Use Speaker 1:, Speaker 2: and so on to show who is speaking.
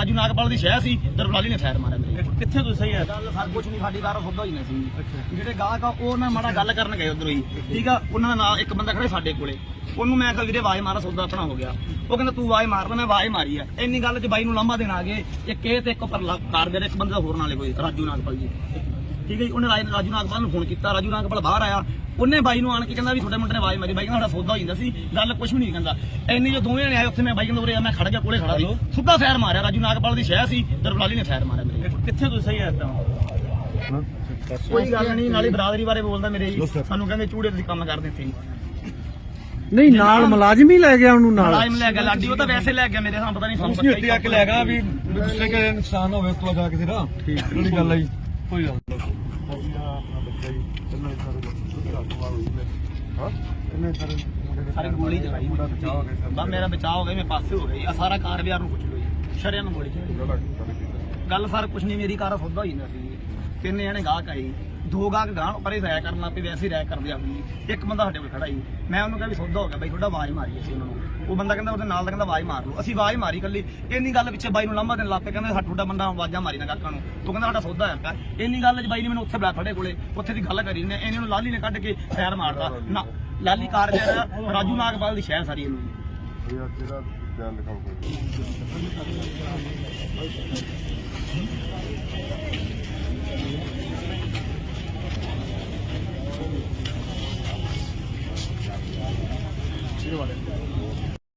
Speaker 1: ਰਾਜੂ ਨਾਗਪਾਲ ਦੀ ਸ਼ਹਿ ਸੀ ਤੇ ਰੁਲਾਲੀ ਨੇ ਫੈਰ ਮਾਰਿਆ ਮੇਰੇ
Speaker 2: ਕਿੱਥੇ ਤੁਸੀਂ ਸਹੀ ਹੈ?
Speaker 1: ਗੱਲ ਸਰ ਕੁਛ ਨਹੀਂ ਸਾਡੀ ਕਾਰ ਫੁੱਦਾ ਹੀ ਨਹੀਂ ਸੀ। ਜਿਹੜੇ ਗਾਹਕ ਆ ਉਹ ਨਾ ਮਾੜਾ ਗੱਲ ਕਰਨ ਗਏ ਉਧਰੋਂ ਹੀ। ਠੀਕ ਆ ਉਹਨਾਂ ਦਾ ਨਾਲ ਇੱਕ ਬੰਦਾ ਖੜਾ ਸਾਡੇ ਕੋਲੇ। ਉਹਨੂੰ ਮੈਂ ਕਿਹਾ ਵੀਰੇ ਆਵਾਜ਼ ਮਾਰਾ ਸੌਦਾ ਆਪਣਾ ਹੋ ਗਿਆ। ਉਹ ਕਹਿੰਦਾ ਤੂੰ ਆਵਾਜ਼ ਮਾਰਦਾ ਮੈਂ ਆਵਾਜ਼ ਮਾਰੀ ਆ। ਇੰਨੀ ਗੱਲ 'ਚ ਬਾਈ ਨੂੰ ਲਾਂਭਾ ਦੇਣ ਆ ਗਏ ਇੱਕ ਇਹ ਤੇ ਇੱਕ ਉੱਪਰ ਲਾ- ਕਾਰਗਰ ਇੱਕ ਬੰਦੇ ਹੋਰ ਨਾਲੇ ਕੋਈ ਰਾਜੂ ਨਾਗਪਾਲ ਜੀ। ਠੀਕ ਹੈ ਜੀ? ਉਹਨੇ ਰਾਜ- ਰਾਜੂ ਨਾਗਪਾਲ ਨੂੰ ਫੋਨ ਕੀਤਾ। ਰਾਜੂ ਨਾਗਪਾਲ ਬਾਹਰ ਆਇਆ। ਉਹਨੇ ਬਾਈ ਨੂੰ ਆਣ ਕੇ ਕਹਿੰਦਾ ਵੀ ਤੁਹਾਡੇ ਮੁੰਡੇ ਨੇ ਆਵਾਜ਼ ਮਾਰੀ। ਬਾਈ ਕਹਿੰਦਾ ਸਾਡਾ ਸੌਦਾ ਹੋ ਜਾਂਦਾ ਸੀ। ਗੱਲ ਕੁਛ ਵੀ ਨਹੀਂ ਕਹਿੰਦਾ। ਇੰਨੀ ਜੋ ਦੋਵੇਂ ਆਏ ਉੱਥੇ ਮੈਂ ਬਾਈ ਕਹਿੰਦਾ ਉਰੇ ਆ, ਮੈਂ ਖੜ ਗਿਆ ਕੋਲੇ ਖੜਾ ਸੀ। ਸਿੱਧਾ ਫੈਰ ਮਾਰਿਆ। ਰਾਜੂ ਨਾਗਪਾਲ ਦੀ ਸ਼ਹਿ ਸੀ ਤੇ ਰੁਲਾਲੀ ਨੇ ਫੈਰ ਮਾਰਿਆ ਮੇਰੇ
Speaker 2: ਕਿੱਥੇ ਤੁਸੀਂ ਸਹੀ ਹੈ ਇਸ ਟਾਈਮ
Speaker 1: ਕੋਈ ਗੱਲ ਨਹੀਂ ਨਾਲੇ ਬਰਾਦਰੀ ਬਾਰੇ ਬੋਲਦਾ ਮੇਰੇ ਜੀ। ਸਾਨੂੰ ਕਹਿੰਦੇ ਚੂੜੇ ਤੁਸੀਂ ਕੰਮ ਕਰਦੇ ਇੱਥੇ
Speaker 3: ਨਹੀਂ ਨਾਲ ਮੁਲਾਜ਼ਮ ਹੀ ਲੈ ਗਿਆ ਉਹਨੂੰ ਨਾਲ।
Speaker 1: ਟਾਈਮ ਲੈ ਗਿਆ ਲਾਡੀ ਉਹ ਤਾਂ ਵੈਸੇ ਲੈ ਗਿਆ ਮੇਰੇ ਸਾਨੂੰ ਪਤਾ ਨਹੀਂ ਸਾਨੂੰ
Speaker 4: ਉੱਤੇ ਆ ਕੇ ਲੈ ਗਿਆ ਵੀ ਦੂਸਰੇ ਕੇ ਨੁਕਸਾਨ ਹੋਵੇ ਉਸ ਤੋਂ ਜਾ ਕਿਸੇ ਦਾ ਠੀਕ। ਜਿਹੜੀ ਗੱਲ ਆਈ ਕੋਈ ਗੱਲ
Speaker 1: ਸਾਰੇ ਗੋਲੀ ਚਲਾਈ। ਬਾ ਮੇਰਾ ਬਚਾਅ ਹੋ ਗਿਆ ਮੈਂ ਪਾਸੇ ਹੋ ਗਈ ਆ ਸਾਰਾ ਕਾਰ ਵਿਆਰ ਨੂੰ ਸ਼ਰਿਆਂ ਨੂੰ ਗੋਲੀ ਚਲਾਈ। ਗੱਲ ਸਰ ਕੁਛ ਨਹੀਂ ਮੇਰੀ ਕਾਰ ਸੌਦਾ ਹੀ ਨਾ ਸੀ। ਤਿੰਨ ਜਣੇ ਗਾਹਕ ਆਏ ਦੋ ਗਾਹਕ ਗਾਹ ਪਰੇ ਰਾਇ ਕਰਨ ਲੱਗ ਪਏ ਵੈਸੇ ਰਾਇ ਕਰਦੇ ਆ ਵੀ ਇੱਕ ਬੰਦਾ ਸਾਡੇ ਕੋਲ ਖੜਾ ਸੀ ਮੈਂ ਉਹਨੂੰ ਕਿਹਾ ਵੀ ਸੌਦਾ ਹੋ ਗਿਆ ਬਾਈ, ਤੁਹਾਡਾ ਆਵਾਜ਼ ਮਾਰੀ ਅਸੀਂ ਉਹਨਾਂ ਨੂੰ। ਉਹ ਬੰਦਾ ਕਹਿੰਦਾ, ਉਹਦੇ ਨਾਲ ਦਾ ਕਹਿੰਦਾ, ਆਵਾਜ਼ ਮਾਰ ਲਓ। ਅਸੀਂ ਆਵਾਜ਼ ਮਾਰੀ ਕੱਲੀ ਇੰਨੀ ਗੱਲ ਪਿੱਛੇ ਬਾਈ ਨੂੰ ਲਾਂਭਾ ਦੇਣ ਲੱਗ ਪਏ ਕਹਿੰਦੇ ਸਾਡਾ ਤੁਹਾਡਾ ਬੰਦਾ, ਆਵਾਜ਼ਾਂ ਮਾਰੀ ਨਾ ਗਾਹਕਾਂ ਨੂੰ। ਤੂੰ ਕਹਿੰਦਾ, ਸਾਡਾ ਸੌਦਾ ਹੈ ਇੰਨੀ ਗੱਲ 'ਚ ਬਾਈ ਨੇ ਮੈਨੂੰ ਉੱਥੇ ਬੁਲਾ ਖੜੇ ਕੋਲੇ। ਉੱਥੇ ਦੀ ਗੱਲ ਕਰੀ ਨੇ ਇਹਨਾਂ ਨੂੰ ਲਾਲੀ ਨੇ ਕੱਢ ਕੇ ਫੈਰ ਮਾਰਦਾ ਨਾ, ਲਾਲੀ ਕਾਰ ਰਾਜੂ ਨਾਗਪਾਲ ਦੀ ਸ਼ਹਿਰ ਸਾਰੀ ਇਹਨੂੰ।
Speaker 5: ਇਹ ਜਿਹੜਾ ਬਿਆਨ ਲਿਖਾਓ 昼まで。